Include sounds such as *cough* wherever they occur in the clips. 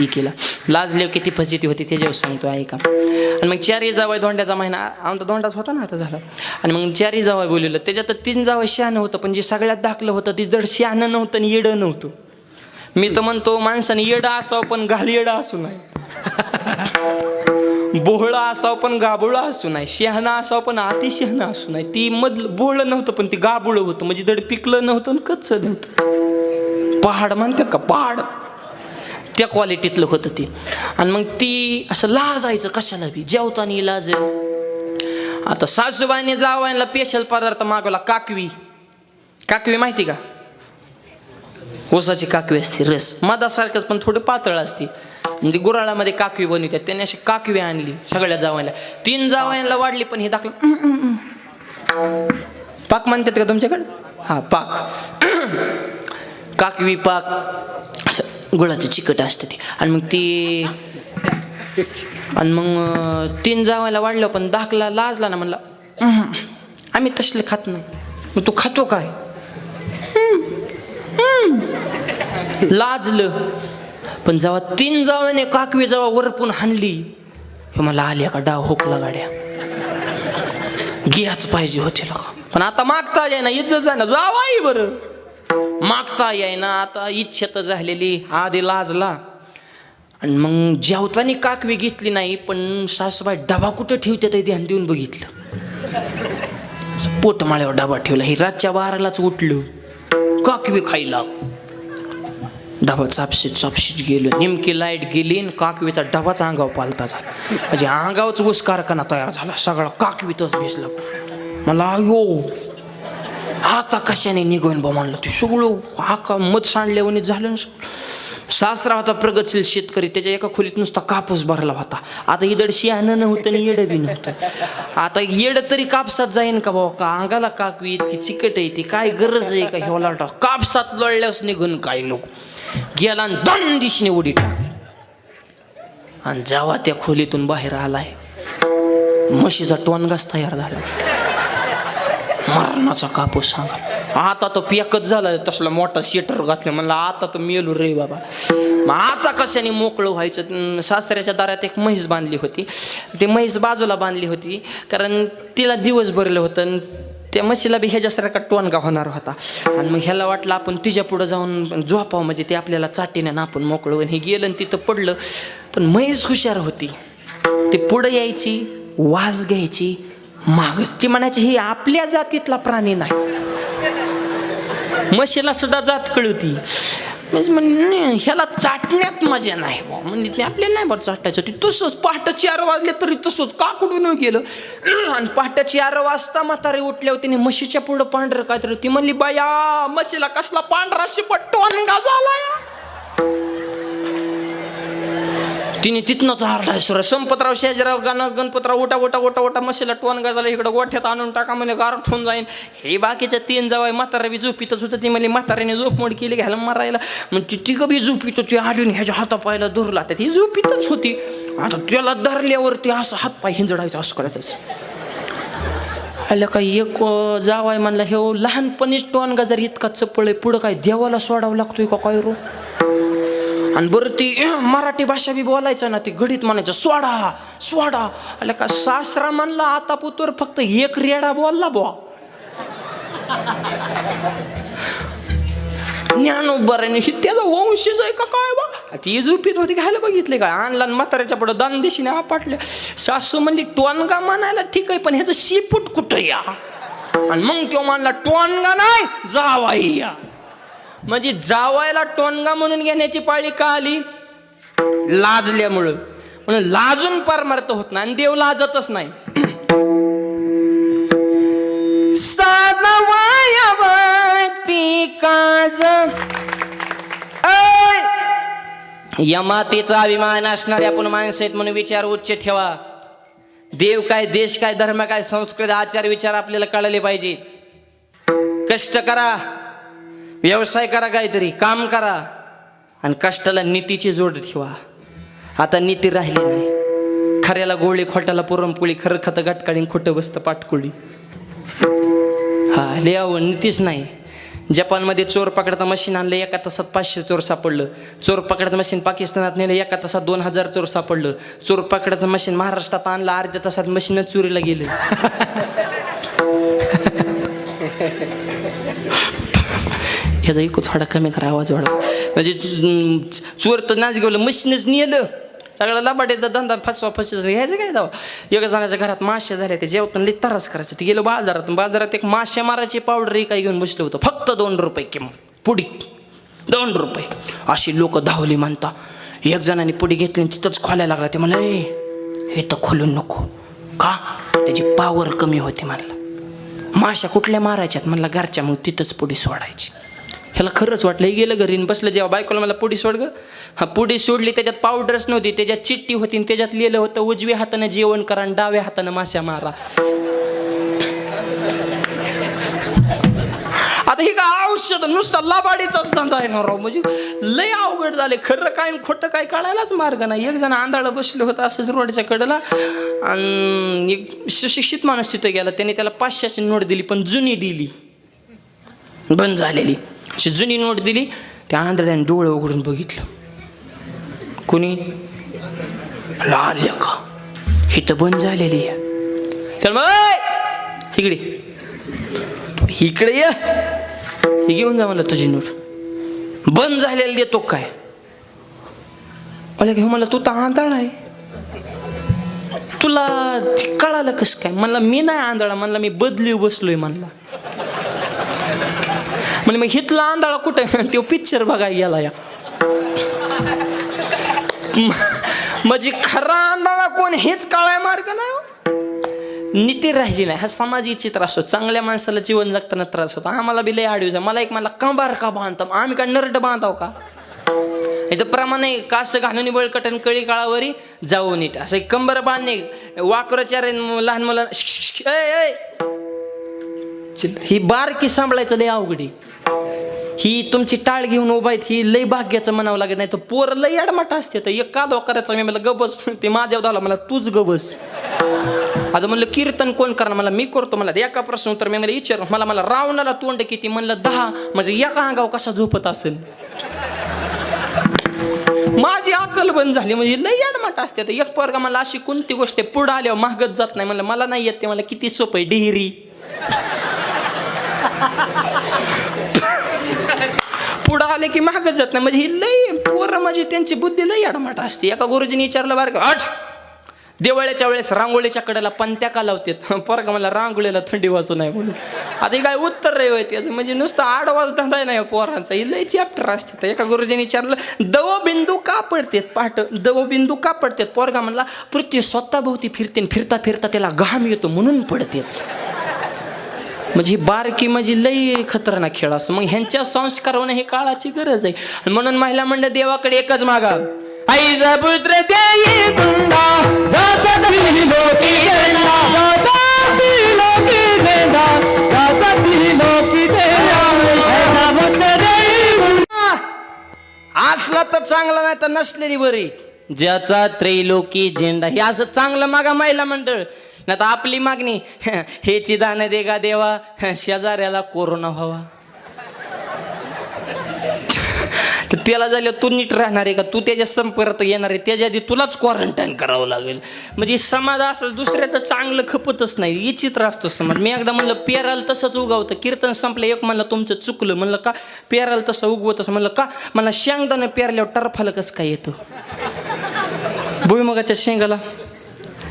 इकीला लाजले किती फजिती होती त्याच्यावर सांगतो ऐका. आणि मग चारही जावाय धोंड्याचा महिना आमचा धोंडाच होता ना आता झाला. आणि मग चारही जावाय बोललेलं त्याच्यात तीन जावं शहाणं होतं पण जे सगळ्यात दाखलं होतं ती दड शहाणं नव्हतं आणि येडं नव्हतं. मी तर म्हणतो माणसाने येडं असावं पण घाल येडं असू नाही *laughs* बोहळा असावं पण गाबुळा असू नाही शहाणा असावं पण अतिशहाणा असू नाही ती मधलं बोहळं नव्हतं पण ती गाबुळं होतं. म्हणजे दड पिकलं नव्हतं आणि कच्च नव्हतं. पहाड म्हणतात का? पहाड. त्या क्वालिटीतलं होतं ते. आणि मग ती असं लाजायचं कशाला बी? जेवताना लाज. आता सासूबाईने जावायला स्पेशल पदार्थ मागवला काकवी. काकवी माहिती का? ऊसाची काकवी असते रस. मधासारखंच पण थोडी पातळ असते. म्हणजे गुराळामध्ये काकवी बनवतात त्याने अशी काकवी आणली सगळ्या जावायला. तीन जावायला वाढली पण हे दाखलं. पाक म्हणतात का तुमच्याकडे? हा पाक. *clears throat* काकवी पाक. गुळाचं चिकट असतं ते. आणि मग ती आणि मग तीन जावायला वाढलं पण दाखला लाजला ना म्हणला "हम्म, आम्ही तसले खात नाही. मग तू खातो काय? लाजलं. पण जेव्हा तीन जावाने काकवी जेव्हा वरपून हाणली हे मला आल्या का डाव होकला गाड्या. घ्याच पाहिजे होते लोक. पण आता मागता येईना इज्जत जाय ना जावाई बरं. मागता येईना आता इच्छा तर झालेली आधी लाजला. आणि मग जेवताना काकवी घेतली नाही पण सासूबाई डबा कुठं ठेवते ते ध्यान देऊन बघितलं. पोटमाळ्यावर डबा ठेवला. ही रातच्या बारालाच उठलो. काकवी खायला. डबा चापशीत चापशीत गेलो. नेमकी लाइट गेली आणि काकवीचा डबाच अंगाव पालता झाला. म्हणजे अंगावच ऊस कारखाना तयार झाला. सगळा काकवीतच भिजला. मला अयो आता कशाने निघून बा म्हणलं? ते सगळं हा का मध झालं सासरा होता प्रगतशील शेतकरी त्याच्या एका खोलीत नुसता कापूस भरला होता. आता इदड दडशी नव्हतं आणि येडं बी नव्हतं. आता येडं तरी कापसात जाईन का भाऊ? का अंगाला काकवी इतकी चिकट आहे ती? काय गरज आहे का ह्योला? कापसात लढल्यास निघून काय लोक? गेला आणि दण दिशेने उडी टाकली. आणि जेव्हा त्या खोलीतून बाहेर आलाय. म्हशीचा टोनगास तयार झाला. मरणाचा कापूस सांगा. आता तो पेकच झाला तसला मोठा शेटर घातला म्हणला आता तो मेलो रे बाबा. मग आता कशाने मोकळं व्हायचं? सासऱ्याच्या दारात एक म्हैस बांधली होती. ती म्हैस बाजूला बांधली होती कारण तिला दिवस भरलं होतं. आणि त्या म्हशीला बी ह्याच्यासारखा टोनगा होणार होता. आणि मग ह्याला वाटलं आपण तिच्या पुढं जाऊन झोपावं म्हणजे ते आपल्याला चाटीने आपण मोकळं आणि हे गेलं आणि तिथं पडलं. पण म्हैस हुशार होती. ती पुढं यायची वास घ्यायची मागती म्हणायची ही आपल्या जातीतला प्राणी नाही. म्हशीला सुद्धा जात कळती. म्हणजे ह्याला चाटण्यात मजा नाही बा म्हणजे आपल्याला नाही बा चाटायचं. ते तसंच पहाट चार वाजले तरी तसंच. का कुठून गेलं *clears throat* आणि पहाट चार वाजता म्हातारी उठल्यावर तिने म्हशीच्या पुढं पांढरं काहीतरी ती म्हणली बाया म्हशीला कसला पांढरा शिपट टोनगा झाला तिने तिथनंच हारलाय सुर. संपतराव शेजराव गाणं गणपतराव उठा उठा उठा उठा मशीला टोन गाजाला इकडं गोठ्यात आणून टाका म्हणे गार होऊन जाईन. हे बाकीच्या तीन जावाय म्हातारा बी झोपितच होतं. ती म्हणे म्हाताऱ्याने झोप मोड केली घ्यायला मारायला. मग ती तिघं बी झोपीत होती आडून ह्याच्या हाता पायला धरला तर ती झोपीतच होती. आता त्याला धरल्यावरती असं हात पाय हिंजडायचं असं करायचं. आलं काय एक जावाय म्हणला हे हो, लहानपणीच टोन गाजर इतका चपळ आहे पुढं काय देवाला सोडावं लागतोय का काय रो? आणि बरं ती मराठी भाषा बी बोलायचं ना ती घडीत म्हणायचं सोडा सोडा. आलं का सासरा म्हणला आता पुतोर फक्त एक रेडा बोलला बुवा. ज्ञानोबराने ही त्याचा वंशज आहे का काय बा? ती झोपीत होती घ्यायला बघितले का? आणला आणि म्हाताऱ्याच्या पुढं दान आपटले. सासू म्हणली टोनगा म्हणायला ठीक आहे पण ह्याचं शिपूट कुठं या? आणि मग तो म्हणला टोनगा नाही जावाई या. म्हणजे जावायला टोनगा म्हणून घेण्याची पाळी का आली? लाजल्यामुळं. म्हणून लाजून परमार्थ होत नाही आणि देव लाजतच नाही. साधवायावती अभिमान असणारे आपण माणसं आहेत म्हणून विचार उच्च ठेवा. देव काय देश काय धर्म काय संस्कृत आचार विचार आपल्याला कळले पाहिजे. कष्ट करा. व्यवसाय करा काहीतरी काम करा. आणि कष्टाला नीतीची जोड ठेवा. आता नीती राहिली नाही. खऱ्याला गोळी खोट्याला पुरणपोळी खरं खतं गटकाळी खोटं बसतं पाटकोळी. हा लिहावं नीतीच नाही. जपानमध्ये चोर पकडता मशीन आणलं एका तासात पाचशे चोर सापडलं. चोर पकडता मशीन पाकिस्तानात नेलं एका तासात दोन हजार चोर सापडलं. चोर पकडायचं मशीन महाराष्ट्रात आणलं अर्ध्या तासात मशीनच चोरीला गेलं. *laughs* त्याचा इको थोडा कमी करा आवाज वाढा म्हणजे चोर तर नाच गेलं मशीनच नेलं. सगळ्या लबाट्याचा धंदा फसवा फसवा घ्यायचं काय दावा? एका जणाच्या घरात माश्या झाल्या ते जेवताना लई त्रास करायचं. ते गेलो बाजारात बाजारात एक माश्या मारायची पावडर काय काही घेऊन बसलं होतं. फक्त दोन रुपये किंमत. पुडी दोन रुपये. अशी लोक धावली म्हणता. एक जणाने पुडी घेतली आणि तिथंच खोलायला लागला. ते म्हणलं "ए, हे तर खोलून नको. का? त्याची पावर कमी होती म्हणलं. माश्या कुठल्या मारायच्यात? म्हणलं घरच्या. मग तिथंच पुडी सोडायची. ह्याला खरंच वाटलं हे गेलं घरी बसलं जेव्हा बायकोला मला पुढी सोड ग. हा पुढी सोडली त्याच्यात पावडरच नव्हती त्याच्यात चिठ्ठी होती आणि त्याच्यात लिहिलं होतं उजव्या हातानं जेवण करा आणि डाव्या हातानं माश्या मारा. आता हे काय औषध नुसता लाबाडीचाच धंदा आहे ना राव म्हणजे लय अवघड झाले खरं काय आणि खोटं काय काढायलाच मार्ग नाही. एक जण आंधळा बसले होतं असंच रोडच्या कडेला आणि एक सुशिक्षित माणूस तिथं गेला. त्याने त्याला पाचशेची नोट दिली पण जुनी दिली. बंद झालेली. अशी जुनी नोट दिली त्या आंधळ्याने डोळं उघडून बघितलं. कुणी? लाल का ही तर बंद झालेली आहे. चल मग इकडे. इकडे ये. हे घेऊन जा मला तुझी नोट. बंद झालेली देतो काय? मला घेऊ मला तू तर आंधळा आहे. तुला ते कळालं कसं काय? म्हणला मी नाही आंधळा. म्हणला मी बदली बसलोय. म्हणला. म्हणजे मग हितला आंधळा कुठं? तो पिक्चर बघायला गेला या *laughs* म्हणजे खरा आंधळा कोण हेच काळा मार्ग नाही हो. नीती राहिली नाही. हा सामाजिक त्रास होतो चांगल्या माणसाला जीवन जगताना त्रास होतो. आम्हाला बी लय आडवीचा मला एक मला कंबार का बांधतो? आम्ही काय नरड बांधाव का? इथं प्रमाणे कास घालून बळकटन कळी काळावरी जाऊ नीट. असं एक कंबर बांधणे वाकरचार लहान मुलं ही बारकी सांभाळायचं लय अवघडी ही तुमची टाळ घेऊन उभा आहेत ही लय भाग्याचं म्हणावं लागत नाही. तर पोर लय अडमाट असते. तर एक कादवा करायचं मी मला गबस ते माझ्या धावला मला तूच गबस आता म्हणलं कीर्तन कोण करणार? मला मी करतो. मला एका प्रश्न उत्तर. मी मला विचार मला मला रावणाला तोंड किती? म्हणलं दहा. म्हणजे एका अंगाव कसा झोपत असेल? माझी अकल बंद झाली. म्हणजे लय अडमाट असते. तर एक पोरगा मला अशी कोणती गोष्ट पुढं आल्यावर महागत जात नाही. म्हणलं मला नाही येत. ते मला किती सोपं आहे? डिहिरी. आले की महागच जात नाही. म्हणजे ही लई पोरं म्हणजे त्यांची बुद्धी लई अडमाट असते. एका गुरुजीने विचारलं बरं का आठ दिवाळीच्या वेळेस रांगोळीच्या कडेला पंत्या का लावतात? *laughs* पोरगा मला रांगोळीला थंडी वाजू नाही म्हणून. आता काय उत्तर रे त्याचं? म्हणजे नुसतं आडवाज धंदा नाही पोरांचा? ही लई चॅप्टर असते. एका गुरुजीने विचारलं दव बिंदू का पडतेत पाठ? दव बिंदू का पडतेत? पोरगा म्हणला पृथ्वी स्वतःभोवती फिरते फिरता फिरता त्याला घाम येतो म्हणून पडतेत. म्हणजे बारकी म्हणजे लई खतरनाक खेळ असतो. मग ह्यांच्या संस्कार होणं हे काळाची गरज आहे. आणि म्हणून महिला मंडळ देवाकडे एकच मागा. आई पुत्र असला तर चांगला नाही तर नसलेली बरी. ज्याचा त्रैलोकी झेंडा हे असं चांगलं मागा महिला मंडळ. नाही तर आपली मागणी *laughs* हेची दान दे का देवा *laughs* शेजाऱ्याला कोरोना व्हावा. *laughs* तर त्याला झालं तू नीट राहणार आहे का तू त्याच्या संपर्क येणार आहे त्याच्या आधी तुलाच क्वारंटाईन करावं लागेल. म्हणजे समाज असं दुसऱ्याचं चांगलं खपतच नाही विचित्र असतो समाज. मी एकदा म्हणलं पेराल तसंच उगवतं. कीर्तन संपलं एक म्हणलं तुमचं चुकलं. म्हणलं का? पेराल तसं उगवतच म्हणलं का? मला शेंगदाणं पेरल्यावर टरफालं कसं काय येतं? भुईमुगाच्या शेंगाला.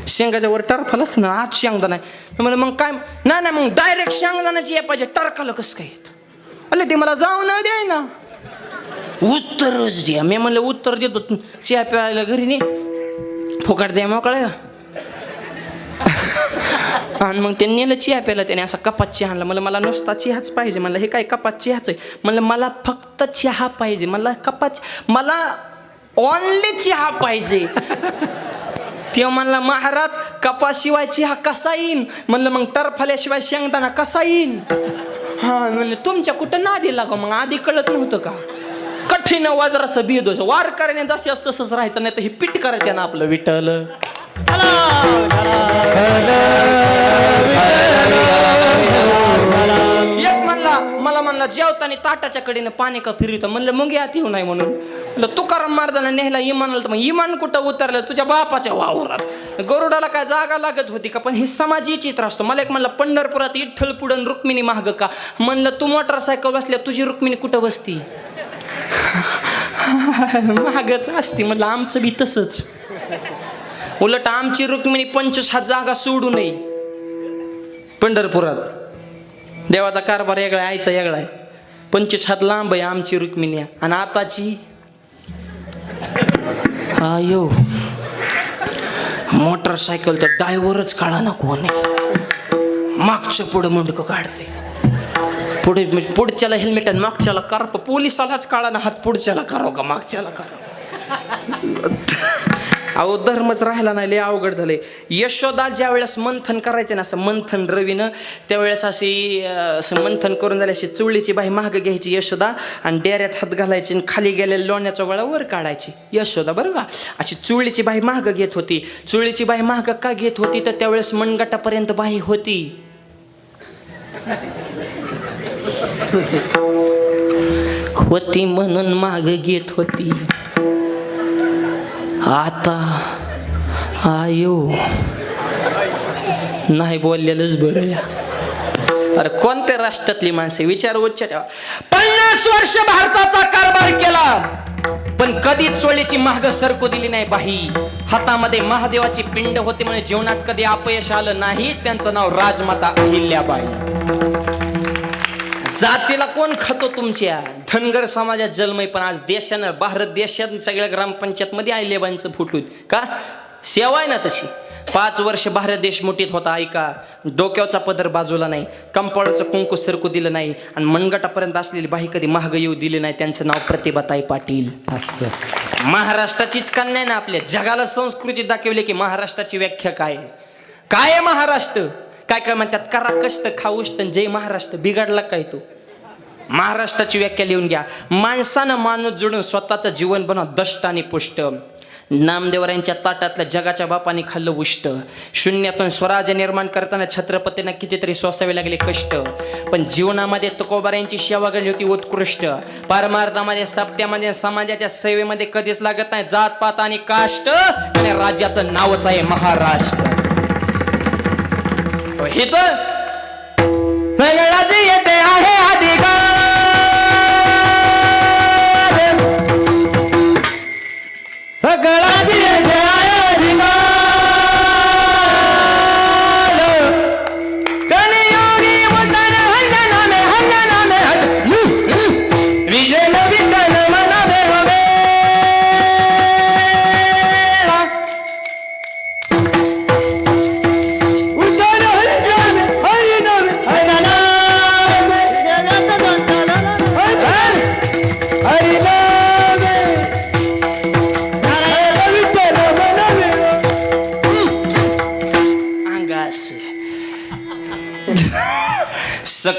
शेंगाच्या वर टरफाल ना आज शेंगदा आहे. मी म्हणलं मग काय? नाही नाही मग डायरेक्ट शेंगदाण्याची या पाहिजे. टरकालं कसं काय येतं? अरे ते मला जाऊ न द्याय ना. उत्तरच द्या मी म्हणलं उत्तर देतो. चिया चहा प्यायला घरी नाही फुकट द्या मोकळ्या. *laughs* आणि मग ते नेलं चिया प्यायला. त्याने असा कपात चहा आणला. मला मला नुसता चहाच पाहिजे. म्हणलं हे काय कपात चहाच आहे? म्हणलं मला फक्त चहा पाहिजे. मला कपात मला ओनली चहा पाहिजे. ते म्हणला महाराज कपाशिवाय हा कसा येईन म्हणलं मग टरफाल्याशिवाय शेंगदाणा कसा येईन हा म्हणलं तुमच्या कुठं नादी लागा मग आधी कळत नव्हतं का कठीण वज्राचं भेद होतं. वार करणे जसे तसंच राहायचं नाही तर हे पीठ करायचं ना आपलं विठ्ठल मला जेवताना ताटाच्या कडेनं पाणी का फिरवितं? म्हणलं मग यात येऊ नाही म्हणून. म्हणलं तुकाराम महाराजांना नेहला इमानाला तर मग इमान कुठं उतरलं? तुझ्या बापाच्या वावरात. गरुडाला काय जागा लागत होती का? पण हे समाजी चित्र असतो. मला एक म्हणलं पंढरपुरात इठ्ठल पुढं रुक्मिणी महाग का? म्हणलं तू मोटरसायकल बसल्या तुझी रुक्मिणी कुठं बसती? महागच असती. म्हणलं आमचं बी तसंच. उलट आमची रुक्मिणी पंचवीस हात जागा सोडू नये. पंढरपुरात. देवाचा कारभार वेगळा आहे, आईचा वेगळा आहे. पंचवीस हात लांब आहे आमची रुक्मिणी. आणि आताची आयो. मोटरसायकल तर डायव्हरच काढा ना कोण मागचं पुढं मुंडकं काढते. पुढे पुढच्याला हेल्मेट आणि मागच्याला कार पोलिसालाच काळा ना हात पुढच्याला करावं हो का मागच्याला करावं अहो धर्मच राहिला नाही लय अवघड झाले यशोदा ज्या वेळेस मंथन करायचे ना असं मंथन रवीनं त्यावेळेस अशी असं मंथन करून झाले अशी चुळीची बाई महाग घ्यायची यशोदा आणि डेऱ्यात हात घालायची आणि खाली गेलेल्या लोण्याचा गोळा वर काढायची. यशोदा बरं का? अशी चुळीची बाई महाग घेत होती. चुळीची बाई महाग का घेत होती? तर त्यावेळेस मनगटापर्यंत बाई होती. होती म्हणून माग घेत होती. आता आयो. नाही बोललेलंच बरं या. अरे कोणत्या राष्ट्रातली माणसे? विचार उच्च ठेवा. पन्नास वर्ष भारताचा कारभार केला. पण कधी चोळीची महाग सरकू दिली नाही बाही हातामध्ये महादेवाची पिंड होती म्हणजे जीवनात कधी अपयश आलं नाही. त्यांचं नाव राजमाता अहिल्याबाई. जातीला कोण खातो तुमच्या? धनगर समाजात जन्मय पण आज देशानं भारत देशात सगळ्या ग्रामपंचायत मध्ये आई लेबांचं फुटूत का? सेवा आहे ना तशी. पाच वर्ष भारत देश मुठीत होता ऐका. डोक्याचा पदर बाजूला नाही कंपाऊंडचं कुंकू सरकू दिलं नाही आणि मनगटापर्यंत असलेली बाई कधी महाग येऊ दिली नाही त्यांचं नाव प्रतिभाताई पाटील. असं. महाराष्ट्राचीच कन्या आहे ना आपल्या. जगाला संस्कृती दाखवली की महाराष्ट्राची व्याख्या काय? आहे? काय आहे महाराष्ट्र? काय काय म्हणतात करा कष्ट खाऊष्ट जय महाराष्ट्र बिघडला काय तो? महाराष्ट्राची व्याख्या लिहून घ्या. माणसानं माणूस जोडून स्वतःचं जीवन बनव दष्ट आणि पुष्ट. नामदेवरांच्या ताटातल्या जगाच्या बापाने खाल्लं उष्ट. शून्यातून स्वराज्य निर्माण करताना छत्रपतींना कितीतरी सोसावे लागले कष्ट. पण जीवनामध्ये तुकोबाऱ्यांची सेवा केली होती उत्कृष्ट. परमार्थामध्ये सप्त्यामध्ये समाजाच्या सेवेमध्ये कधीच लागत नाही. जात पात आणि काष्ट आणि राज्याचं नावच आहे महाराष्ट्र. हे तर येते आहे आधी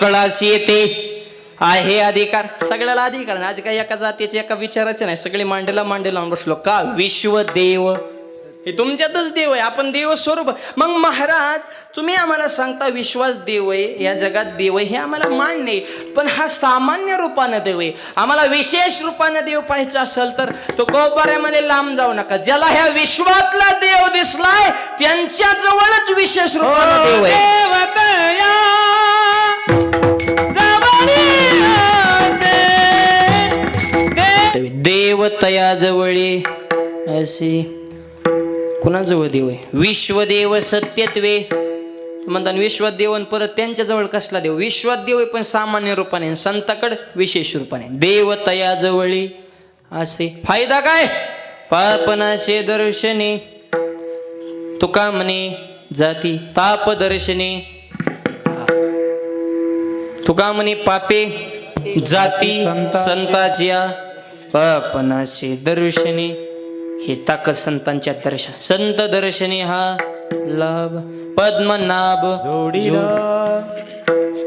सकळाशी येते. आहे अधिकार. सगळ्याला अधिकार नाही. आज काही एका जातीचे एका विचाराचे नाही. सगळे मांडला मांडला लावून बसलो. का? विश्वदेव हे तुमच्यातच देव आहे. आपण देव स्वरूप मग महाराज तुम्ही आम्हाला सांगता विश्वास देव आहे. या जगात देव आहे. हे आम्हाला मान्य आहे. पण हा सामान्य रूपानं देव आहे. आम्हाला विशेष रूपानं देव पाहायचा असेल तर तो कोपाऱ्यामध्ये लांब जाऊ नका. ज्याला ह्या विश्वातला देव दिसलाय त्यांच्या जवळच विशेष रूपानं देव आहे. देवतयाजवळी असे. कुणाजवळ देव आहे? विश्वदेव सत्यत्वे. म्हणतात विश्वात आणि परत त्यांच्याजवळ कसला देव? विश्वदेव आहे पण सामान्य रूपाने आणि संताकड विशेष रूपाने. देवतयाजवळी असे. फायदा काय? पापनाशे दर्शने. तुका म्हणे जाती ताप दर्शने. तुका म्हणे पापे जाती संताच्या पापनाशे दर्शने हे ताकद संतांच्या दर्शन संत दर्शने हा लाभ पद्मनाभ.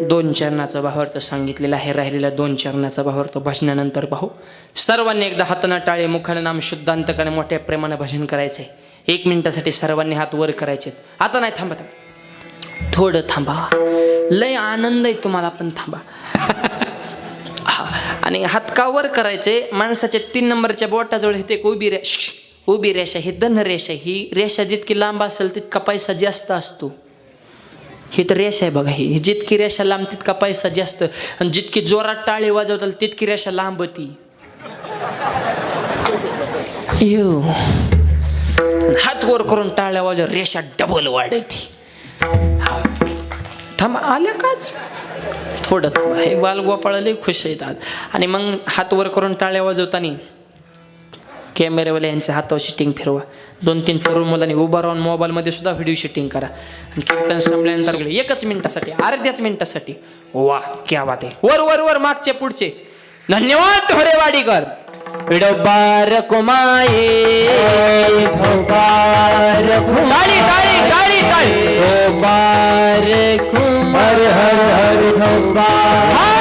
दोन चरणाचा भावार्थ सांगितलेला आहे राहिलेला दोन चरणाचा भावार्थ भाषणानंतर पाहू. सर्वांनी एकदा हातानं टाळे मुखानं नाम शुद्धांतकाने मोठ्या प्रेमानं भजन करायचंय एक मिनिटासाठी सर्वांनी हात वर करायचे आता नाही थांबा थांबा थोडं थांबा. लय आनंद आहे तुम्हाला पण थांबा. हा आणि हात का वर करायचे माणसाच्या तीन नंबरच्या बोटाजवळ हे एक उभी रेष उभी रेषा ही धन रेषा ही रेषा जितकी लांब असेल तितका पैसा जास्त असतो. ही तर रेषा आहे बघा ही जितकी रेषा लांब तितका पैसा जास्त. आणि जितकी जोरात टाळी वाजवताल तितकी रेषा लांब ती यो. हात वर करून टाळ्या वाजव रेषा डबल वाढायची थांबा आल्या काच? थोडं थांबा. हे बालगोपाळ लय खुश आहेत आज. आणि मग हात वर करून टाळ्या वाजवताना कॅमेरेवाले यांच्या हातावर शिटिंग फिरवा. दोन तीन तरुण मुलांनी उभा राहून मोबाईलमध्ये सुद्धा व्हिडिओ शूटिंग करा. आणि कीर्तन संपल्यानंतर एकच मिनिटासाठी अर्ध्याच मिनिटासाठी. वा क्या बात आहे. वर वर वर मागचे पुढचे. धन्यवाद ढोरेवाडीकर कुमाये धोबार टाळी टाळी टाळी टाळी धोबार कुमार हर हर धोबार